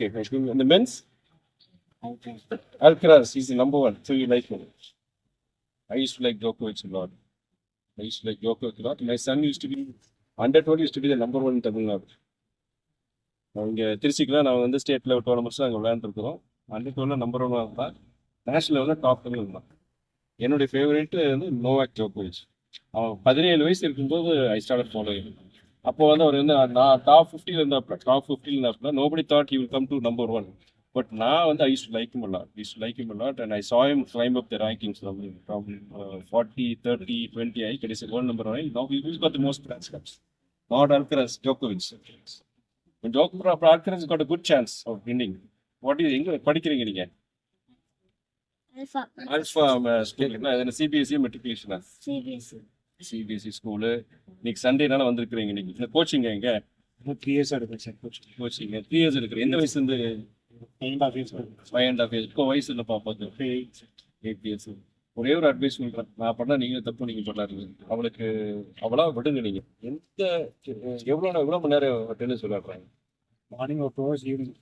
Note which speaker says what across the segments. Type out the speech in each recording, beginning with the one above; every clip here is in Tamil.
Speaker 1: Okay, I think in the men's, Alcaraz is the number one. So you like him. I used to like Djokovic a lot. I used to like Djokovic a lot. My son used to be under 12 used to be the number one in Tamil Nadu. இங்கே திருச்சிக்கெலாம் நாங்கள் வந்து ஸ்டேட் லெவல் டோர்னமெண்ட்ஸ் நாங்கள் விளையாண்டுருக்கிறோம் அண்டர் டுவெல்ல நம்பர் ஒன்னாக இருந்தால் நேஷனல் லெவலில் டாப் பண்ணி இருந்தான் என்னுடைய ஃபேவரேட்டு வந்து நோவாக் ஜோக்கோவிச் அவன் பதினேழு வயசு இருக்கும்போது ஐ ஸ்டார்ட் ஃபாலோ அப்போ வந்து அவர் வந்து நான் டாப் ஃபிஃப்டியில் இருந்தாப்புல டாப் ஃபிஃப்டியில் இருந்தாப்புல nobody thought you will come to number one but நான் வந்து I use like climb up the rankings from from uh, 40, 30, 20. I get his world number one. Now he- he's got the most Grand Slams. Not Alcaraz, Djokovic. But Djokovic, Alcaraz got a good chance of winning. What is எங்க படிக்கிறீங்க நீங்க
Speaker 2: Alpha.
Speaker 1: ஆல்ஃபா ஸ்கூல் என்ன சிபிஎஸ்சி மெட்ரிகுலேஷனா
Speaker 2: CBSE.
Speaker 1: சிபிஎஸ்சி ஸ்கூலு இன்னைக்கு சண்டேனால வந்திருக்கிறீங்க. இன்னைக்கு இந்த கோச்சிங் எங்க?
Speaker 3: Three years sir coaching
Speaker 1: coaching three years இருக்கிற எந்த வயசு இருந்து? ஃபைவ் அண்ட் ஆஃப் இயர்ஸ் இப்போ வயசு இல்லைப்பா பார்த்து எயிட் இயர்ஸ் ஒரே ஒரு அட்வைஸ் சொல்றேன் நான் பண்ணா நீங்க தப்பு நீங்க பண்ணாரு அவளுக்கு அவளா விடுங்க நீங்க. எந்த எவ்வளோ எவ்வளோ மணி நேரம் டென்னிஸ் விளையாடுறாங்க
Speaker 3: மார்னிங் ஒரு டூ ஹவர்ஸ் ஈவினிங்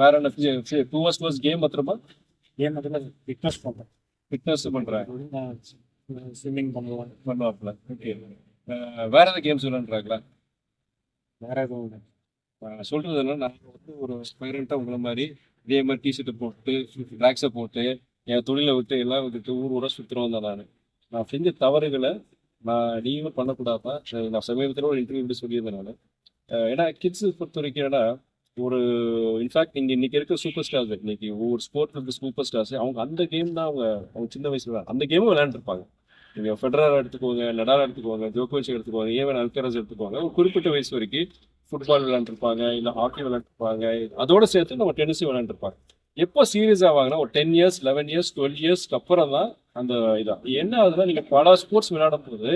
Speaker 1: வேற என்ன டூ ஹவர்ஸ் ப்ளஸ் கேம் மாத்திரமா?
Speaker 3: கேம் அதில் ஃபிட்னஸ் பண்ணுறேன்
Speaker 1: ஃபிட்னஸ் பண்றாங்க
Speaker 3: ஸ்விம்மிங் பண்ணுவேன்
Speaker 1: பண்ணுவாப்ல ஓகே வேற ஏதாவது கேம்ஸ் விளையாடுறாங்களா
Speaker 3: வேற எதுவும்
Speaker 1: நான் சொல்றது என்ன நான் வந்து ஒரு ஸ்பைரண்ட்டாக உங்களை மாதிரி இதே மாதிரி டிஷர்ட்டை போட்டு ட்ராக்ஸை போட்டு என் தொழிலை விட்டு எல்லாம் விட்டுட்டு ஊர் ஊரா சுற்றுறோம் தான் நான். நான் செஞ்ச தவறுகளை நான் நீங்களும் பண்ணக்கூடாதா நான் சமீபத்தில் ஒரு இன்டர்வியூ சொல்லியிருந்தேன் நான். ஏன்னா கிட்ஸ் பொறுத்த வரைக்கும் ஏன்னா ஒரு இன்ஃபேக்ட் இங்கே இன்னைக்கு இருக்க சூப்பர் ஸ்டார்ஸ் இன்னைக்கு ஒவ்வொரு ஸ்போர்ட்ல இருக்க சூப்பர் ஸ்டார்ஸ் அவங்க அந்த கேம் தான் அவங்க அவங்க சின்ன வயசுல அந்த கேமும் விளையாண்டுருப்பாங்க. நீங்க ஃபெடரர் எடுத்துக்கோங்க நடால் எடுத்துக்கோங்க ஜோகோவிச் எடுத்துக்கோங்க ஏவன் அல்கரஸ் எடுத்துக்கோங்க. ஒரு குறிப்பிட்ட வயசு வரைக்கும் ஃபுட்பால் விளையாண்டுருப்பாங்க இல்லை ஹாக்கி விளையாண்டுருப்பாங்க அதோட சேர்த்து நம்ம டென்னிஸும் விளையாண்டுருப்பாங்க. எப்போ சீரியஸ் ஆவாங்கன்னா ஒரு ten years eleven years twelve இயர்ஸ்க்கு அப்புறம் தான் அந்த இதான் என்ன ஆகுதுன்னா நீங்கள் பல ஸ்போர்ட்ஸ் விளையாடும் போது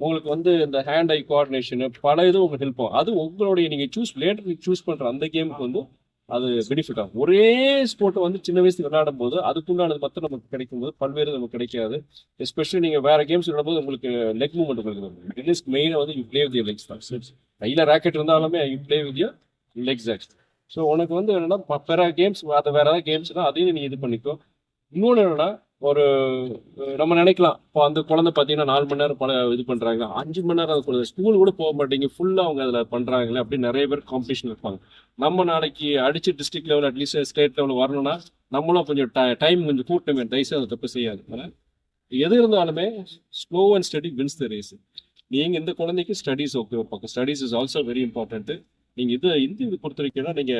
Speaker 1: உங்களுக்கு வந்து இந்த ஹேண்ட் ஐ கோஆர்டினேஷன் பல இது உங்களுக்கு ஹெல்ப் ஆகும். அது உங்களுடைய நீங்கள் சூஸ் லேட்டர் சூஸ் பண்ணுற அந்த கேமுக்கு வந்து அது பெனிஃபிட் ஆகும். ஒரே ஸ்போர்ட்டை வந்து சின்ன வயசுல விளையாடும் போது அதுக்குண்டானது மட்டும் நமக்கு கிடைக்கும் போது பல்வேறு நமக்கு கிடைக்காது. எஸ்பெஷலி நீங்கள் வேற கேம்ஸ் விளையாடும் உங்களுக்கு லெக் மூவ்மெண்ட் உங்களுக்கு டென்னிஸ் மெயினாக வந்து யூ பிளே வித் லெக்ஸ் தான் கையில் ராக்கெட் இருந்தாலுமே you play with your legs aux so உனக்கு வந்து என்னென்னா ப- வேற கேம்ஸ் அது வேற ஏதாவது கேம்ஸ்னா அதையும் நீ இது பண்ணிக்கோ. இன்னொன்று என்னென்னா ஒரு நம்ம நினைக்கலாம். இப்போ அந்த குழந்தை பார்த்தீங்கன்னா நாலு மணி நேரம் பல இது பண்ணுறாங்க அஞ்சு மணி நேரம் குழந்தை ஸ்கூல் கூட போக மாட்டேங்க. ஃபுல்லாக அவங்க அதில் பண்ணுறாங்களே அப்படின்னு நிறைய பேர் காம்படிஷன் இருப்பாங்க. நம்ம நாளைக்கு அடிச்சு district level at least state level வரணும்னா நம்மளும் கொஞ்சம் டைம் கொஞ்சம் கூட்டமே. தயவுசெய்து அதை தப்பு செய்யாது எது இருந்தாலுமே slow and steady wins the race நீங்கள் இந்த குழந்தைக்கு ஸ்டடீஸ் ஓகே ஒரு பக்கம். Studies is also very important நீங்கள் இது இந்த இது பொறுத்த வரைக்கும் நீங்கள்